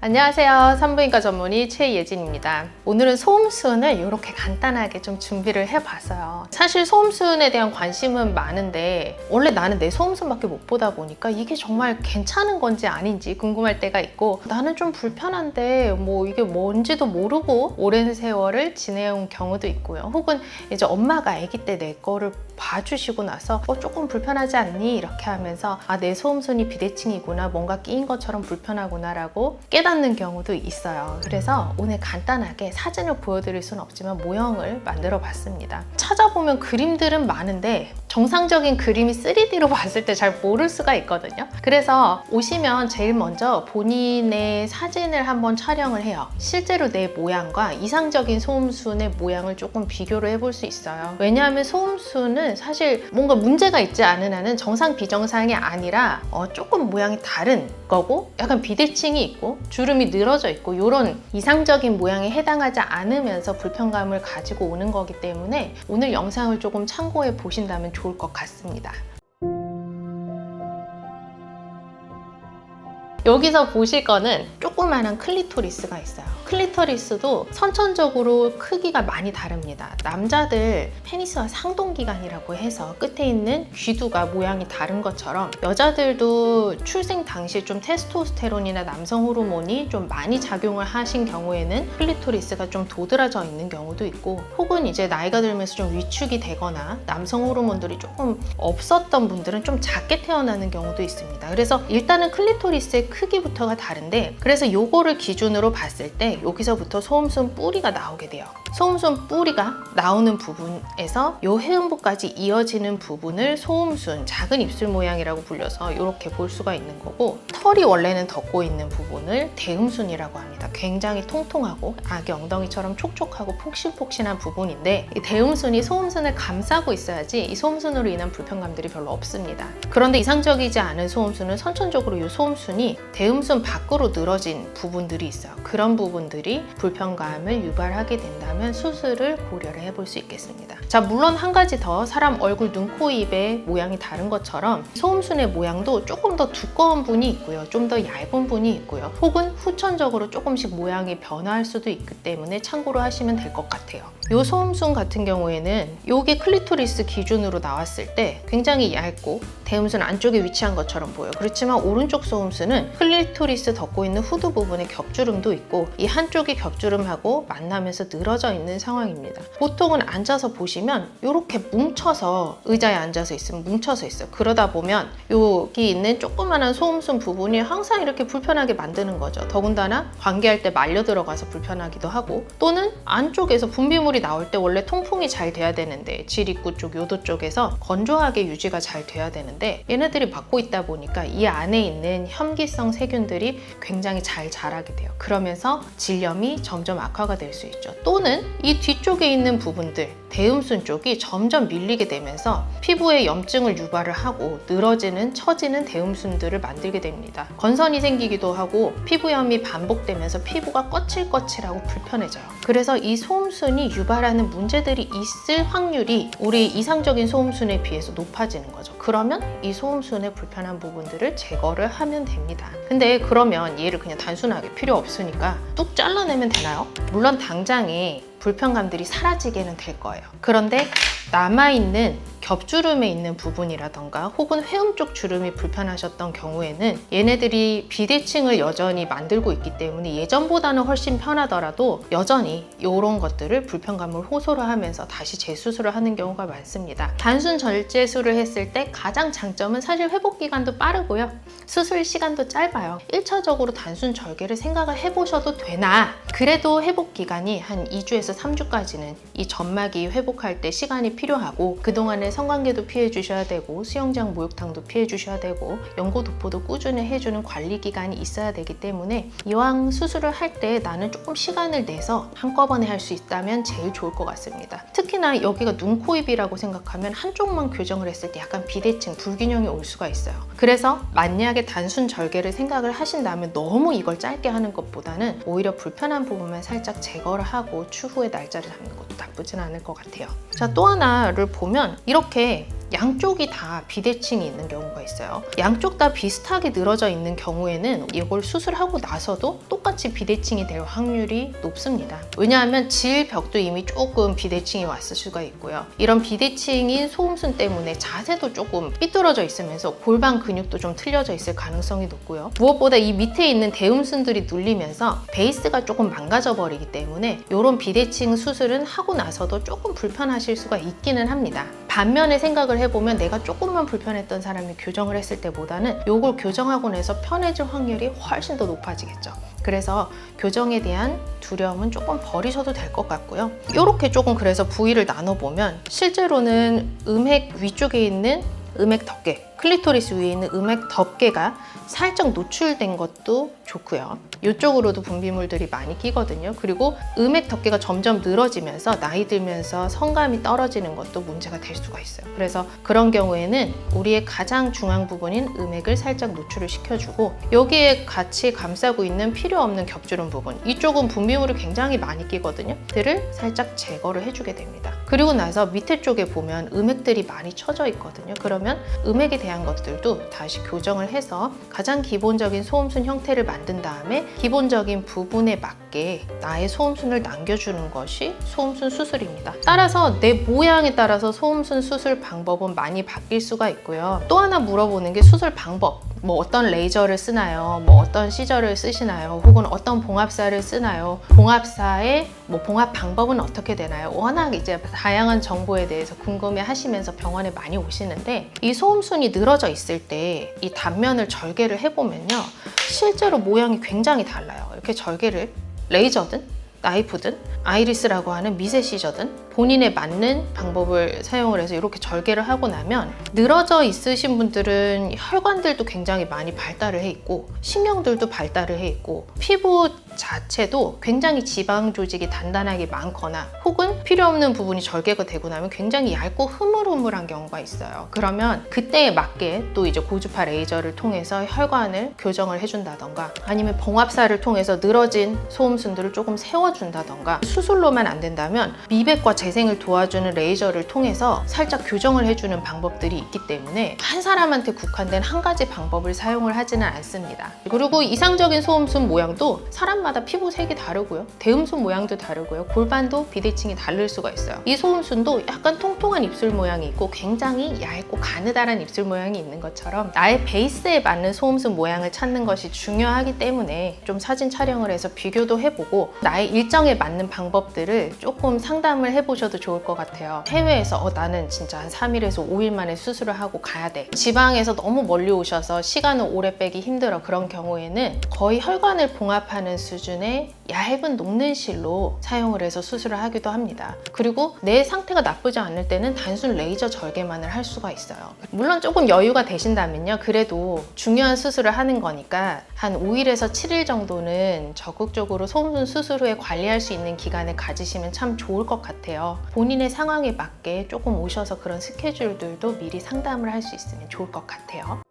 안녕하세요. 산부인과 전문의 최예진입니다. 오늘은 소음순을 이렇게 간단하게 좀 준비를 해봤어요. 사실 소음순에 대한 관심은 많은데 원래 나는 내 소음순밖에 못 보다 보니까 이게 정말 괜찮은 건지 아닌지 궁금할 때가 있고 나는 좀 불편한데 뭐 이게 뭔지도 모르고 오랜 세월을 지내온 경우도 있고요. 혹은 이제 엄마가 아기 때 내 거를 봐주시고 나서 어, 조금 불편하지 않니? 이렇게 하면서 아, 내 소음순이 비대칭이구나. 뭔가 끼인 것처럼 불편하구나라고 깨닫 는 경우도 있어요. 그래서 오늘 간단하게 사진을 보여드릴 수는 없지만 모형을 만들어 봤습니다. 찾아보면 그림들은 많은데 정상적인 그림이 3D로 봤을 때 잘 모를 수가 있거든요. 그래서 오시면 제일 먼저 본인의 사진을 한번 촬영을 해요. 실제로 내 모양과 이상적인 소음순의 모양을 조금 비교를 해볼 수 있어요. 왜냐하면 소음순은 사실 뭔가 문제가 있지 않은 한은 정상 비정상이 아니라 어, 조금 모양이 다른 거고 약간 비대칭이 있고 주름이 늘어져 있고 이런 이상적인 모양에 해당하지 않으면서 불편감을 가지고 오는 거기 때문에 오늘 영상을 조금 참고해 보신다면 좋을 것 같습니다. 여기서 보실 거는 조그마한 클리토리스가 있어요. 클리토리스도 선천적으로 크기가 많이 다릅니다. 남자들 페니스와 상동기관이라고 해서 끝에 있는 귀두가 모양이 다른 것처럼 여자들도 출생 당시 좀 테스토스테론이나 남성 호르몬이 좀 많이 작용을 하신 경우에는 클리토리스가 좀 도드라져 있는 경우도 있고 혹은 이제 나이가 들면서 좀 위축이 되거나 남성 호르몬들이 조금 없었던 분들은 좀 작게 태어나는 경우도 있습니다. 그래서 일단은 클리토리스의 크기부터가 다른데 그래서 요거를 기준으로 봤을 때 여기서부터 소음순 뿌리가 나오게 돼요. 소음순 뿌리가 나오는 부분에서 요 해음부까지 이어지는 부분을 소음순, 작은 입술 모양이라고 불려서 이렇게 볼 수가 있는 거고 털이 원래는 덮고 있는 부분을 대음순이라고 합니다. 굉장히 통통하고 아기 엉덩이처럼 촉촉하고 폭신폭신한 부분인데 이 대음순이 소음순을 감싸고 있어야지 이 소음순으로 인한 불편감들이 별로 없습니다. 그런데 이상적이지 않은 소음순은 선천적으로 이 소음순이 대음순 밖으로 늘어진 부분들이 있어요. 그런 부분들이 불편감을 유발하게 된다면 수술을 고려를 해볼 수 있겠습니다. 자, 물론 한 가지 더 사람 얼굴, 눈, 코, 입의 모양이 다른 것처럼 소음순의 모양도 조금 더 두꺼운 분이 있고요. 좀 더 얇은 분이 있고요. 혹은 후천적으로 조금 씩 모양이 변화할 수도 있기 때문에 참고로 하시면 될 것 같아요. 요 소음순 같은 경우에는 요게 클리토리스 기준으로 나왔을 때 굉장히 얇고 대음순 안쪽에 위치한 것처럼 보여요. 그렇지만 오른쪽 소음순은 클리토리스 덮고 있는 후두 부분에 겹주름도 있고 이 한쪽이 겹주름하고 만나면서 늘어져 있는 상황입니다. 보통은 앉아서 보시면 이렇게 뭉쳐서 의자에 앉아서 있으면 뭉쳐서 있어요. 그러다 보면 여기 있는 조그만한 소음순 부분이 항상 이렇게 불편하게 만드는 거죠. 더군다나 관계할 때 말려 들어가서 불편하기도 하고 또는 안쪽에서 분비물이 나올 때 원래 통풍이 잘 돼야 되는데 질입구 쪽, 요도 쪽에서 건조하게 유지가 잘 돼야 되는데 얘네들이 막고 있다 보니까 이 안에 있는 혐기성 세균들이 굉장히 잘 자라게 돼요. 그러면서 질염이 점점 악화가 될 수 있죠. 또는 이 뒤쪽에 있는 부분들 대음순 쪽이 점점 밀리게 되면서 피부에 염증을 유발을 하고 늘어지는 처지는 대음순들을 만들게 됩니다. 건선이 생기기도 하고 피부염이 반복되면서 피부가 거칠거칠하고 불편해져요. 그래서 이 소음순이 유발하는 문제들이 있을 확률이 우리 이상적인 소음순에 비해서 높아지는 거죠. 그러면 이 소음순의 불편한 부분들을 제거를 하면 됩니다. 근데 그러면 얘를 그냥 단순하게 필요 없으니까 뚝 잘라내면 되나요? 물론 당장에 불편감들이 사라지게는 될 거예요. 그런데 남아있는 겹주름에 있는 부분이라던가 혹은 회음 쪽 주름이 불편하셨던 경우에는 얘네들이 비대칭을 여전히 만들고 있기 때문에 예전보다는 훨씬 편하더라도 여전히 이런 것들을 불편감을 호소를 하면서 다시 재수술을 하는 경우가 많습니다. 단순 절제술을 했을 때 가장 장점은 사실 회복 기간도 빠르고요. 수술 시간도 짧아요. 1차적으로 단순 절개를 생각을 해보셔도 되나 그래도 회복 기간이 한 2주에서 3주까지는 이 점막이 회복할 때 시간이 필요하고 그동안에 성관계도 피해 주셔야 되고 수영장 목욕탕도 피해 주셔야 되고 연고 도포도 꾸준히 해주는 관리 기간이 있어야 되기 때문에 이왕 수술을 할 때 나는 조금 시간을 내서 한꺼번에 할 수 있다면 제일 좋을 것 같습니다. 특히나 여기가 눈, 코, 입이라고 생각하면 한쪽만 교정을 했을 때 약간 비대칭, 불균형이 올 수가 있어요. 그래서 만약에 단순 절개를 생각을 하신다면 너무 이걸 짧게 하는 것보다는 오히려 불편한 부분만 살짝 제거를 하고 추후에 날짜를 잡는 것도 나쁘진 않을 것 같아요. 자, 또 하나 를 보면 이렇게 양쪽이 다 비대칭이 있는 경우가 있어요. 양쪽 다 비슷하게 늘어져 있는 경우에는 이걸 수술하고 나서도 똑같이 비대칭이 될 확률이 높습니다. 왜냐하면 질벽도 이미 조금 비대칭이 왔을 수가 있고요. 이런 비대칭인 소음순 때문에 자세도 조금 삐뚤어져 있으면서 골반 근육도 좀 틀려져 있을 가능성이 높고요. 무엇보다 이 밑에 있는 대음순들이 눌리면서 베이스가 조금 망가져 버리기 때문에 이런 비대칭 수술은 하고 나서도 조금 불편하실 수가 있기는 합니다. 반면에 생각을 해보면 내가 조금만 불편했던 사람이 교정을 했을 때보다는 이걸 교정하고 나서 편해질 확률이 훨씬 더 높아지겠죠. 그래서 교정에 대한 두려움은 조금 버리셔도 될 것 같고요. 이렇게 조금 그래서 부위를 나눠보면 실제로는 음핵 위쪽에 있는 음핵 덮개, 클리토리스 위에 있는 음핵 덮개가 살짝 노출된 것도 좋고요. 이쪽으로도 분비물들이 많이 끼거든요. 그리고 음핵 덮개가 점점 늘어지면서 나이 들면서 성감이 떨어지는 것도 문제가 될 수가 있어요. 그래서 그런 경우에는 우리의 가장 중앙 부분인 음핵을 살짝 노출을 시켜주고 여기에 같이 감싸고 있는 필요 없는 겹주름 부분 이쪽은 분비물이 굉장히 많이 끼거든요. 들을 살짝 제거를 해주게 됩니다. 그리고 나서 밑에 쪽에 보면 음핵들이 많이 쳐져 있거든요. 그러면 음핵에 대한 것들도 다시 교정을 해서 가장 기본적인 소음순 형태를 만든 다음에 기본적인 부분에 맞게 나의 소음순을 남겨주는 것이 소음순 수술입니다. 따라서 내 모양에 따라서 소음순 수술 방법은 많이 바뀔 수가 있고요. 또 하나 물어보는 게 수술 방법. 뭐 어떤 레이저를 쓰나요? 뭐 어떤 시저를 쓰시나요? 혹은 어떤 봉합사를 쓰나요? 봉합사의 뭐 봉합 방법은 어떻게 되나요? 워낙 이제 다양한 정보에 대해서 궁금해 하시면서 병원에 많이 오시는데 이 소음순이 늘어져 있을 때 이 단면을 절개를 해보면요. 실제로 모양이 굉장히 달라요. 이렇게 절개를 레이저든 나이프든 아이리스라고 하는 미세 시저든 본인에 맞는 방법을 사용을 해서 이렇게 절개를 하고 나면 늘어져 있으신 분들은 혈관들도 굉장히 많이 발달을 해 있고 신경들도 발달을 해 있고 피부 자체도 굉장히 지방 조직이 단단하게 많거나 혹은 필요 없는 부분이 절개가 되고 나면 굉장히 얇고 흐물흐물한 경우가 있어요. 그러면 그때에 맞게 또 이제 고주파 레이저를 통해서 혈관을 교정을 해준다던가 아니면 봉합사를 통해서 늘어진 소음순들을 조금 세워 준다던가 수술로만 안 된다면 미백과 재생을 도와주는 레이저를 통해서 살짝 교정을 해주는 방법들이 있기 때문에 한 사람한테 국한된 한 가지 방법을 사용을 하지는 않습니다. 그리고 이상적인 소음순 모양도 사람마다 피부 색이 다르고요. 대음순 모양도 다르고요. 골반도 비대칭이 다를 수가 있어요. 이 소음순도 약간 통통한 입술 모양이 있고 굉장히 얇고 가느다란 입술 모양이 있는 것처럼 나의 베이스에 맞는 소음순 모양을 찾는 것이 중요하기 때문에 좀 사진 촬영을 해서 비교도 해보고 나의 일정에 맞는 방법들을 조금 상담을 해보셔도 좋을 것 같아요. 해외에서 어, 나는 진짜 한 3일에서 5일 만에 수술을 하고 가야 돼. 지방에서 너무 멀리 오셔서 시간을 오래 빼기 힘들어. 그런 경우에는 거의 혈관을 봉합하는 수준의 얇은 녹는 실로 사용을 해서 수술을 하기도 합니다. 그리고 내 상태가 나쁘지 않을 때는 단순 레이저 절개만을 할 수가 있어요. 물론 조금 여유가 되신다면요. 그래도 중요한 수술을 하는 거니까 한 5일에서 7일 정도는 적극적으로 소음순 수술 후에 관리할 수 있는 기간을 가지시면 참 좋을 것 같아요. 본인의 상황에 맞게 조금 오셔서 그런 스케줄들도 미리 상담을 할 수 있으면 좋을 것 같아요.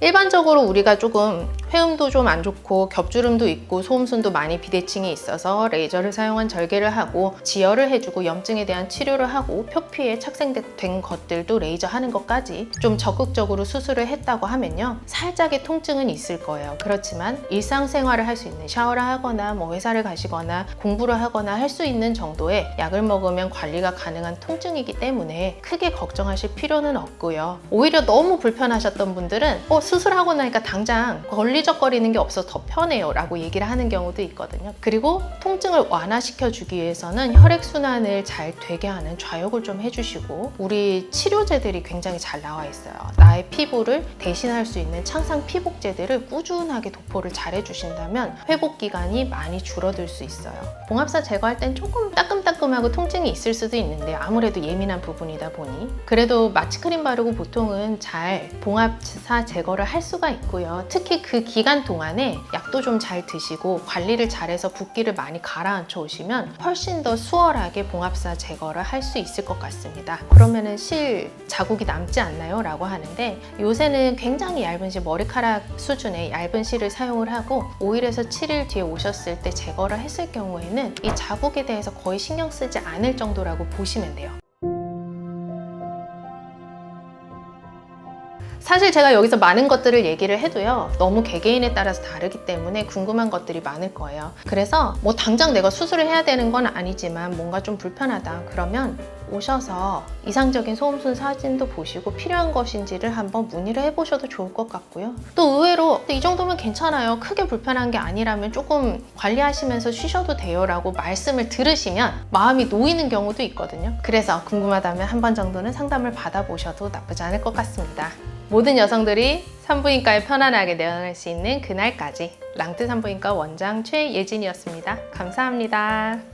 일반적으로 우리가 조금 회음도 좀 안 좋고 겹주름도 있고 소음순도 많이 비대칭이 있어서 레이저를 사용한 절개를 하고 지혈을 해주고 염증에 대한 치료를 하고 표피에 착생된 것들도 레이저 하는 것까지 좀 적극적으로 수술을 했다고 하면요. 살짝의 통증은 있을 거예요. 그렇지만 일상생활을 할 수 있는 샤워를 하거나 뭐 회사를 가시거나 공부를 하거나 할 수 있는 정도의 약을 먹으면 관리가 가능한 통증이기 때문에 크게 걱정하실 필요는 없고요. 오히려 너무 불편하셨던 분들은 어, 수술하고 나니까 당장 걸 리적거리는 게 없어서 더 편해요 라고 얘기를 하는 경우도 있거든요. 그리고 통증을 완화시켜 주기 위해서는 혈액순환을 잘 되게 하는 좌욕을 좀 해주시고 우리 치료제들이 굉장히 잘 나와 있어요. 나의 피부를 대신할 수 있는 창상 피복제들을 꾸준하게 도포를 잘 해주신다면 회복 기간이 많이 줄어들 수 있어요. 봉합사 제거할 땐 조금 따끔따끔하고 통증이 있을 수도 있는데 아무래도 예민한 부분이다 보니 그래도 마취크림 바르고 보통은 잘 봉합사 제거를 할 수가 있고요. 특히 그 기간 동안에 약도 좀 잘 드시고 관리를 잘해서 붓기를 많이 가라앉혀 오시면 훨씬 더 수월하게 봉합사 제거를 할 수 있을 것 같습니다. 그러면은 실 자국이 남지 않나요? 라고 하는데 요새는 굉장히 얇은 실 머리카락 수준의 얇은 실을 사용을 하고 5일에서 7일 뒤에 오셨을 때 제거를 했을 경우에는 이 자국에 대해서 거의 신경 쓰지 않을 정도라고 보시면 돼요. 사실 제가 여기서 많은 것들을 얘기를 해도요. 너무 개개인에 따라서 다르기 때문에 궁금한 것들이 많을 거예요. 그래서 뭐 당장 내가 수술을 해야 되는 건 아니지만 뭔가 좀 불편하다. 그러면 오셔서 이상적인 소음순 사진도 보시고 필요한 것인지를 한번 문의를 해보셔도 좋을 것 같고요. 또 의외로 이 정도면 괜찮아요. 크게 불편한 게 아니라면 조금 관리하시면서 쉬셔도 돼요 라고 말씀을 들으시면 마음이 놓이는 경우도 있거든요. 그래서 궁금하다면 한 번 정도는 상담을 받아보셔도 나쁘지 않을 것 같습니다. 모든 여성들이 산부인과에 편안하게 내원할 수 있는 그날까지 랑트 산부인과 원장 최예진이었습니다. 감사합니다.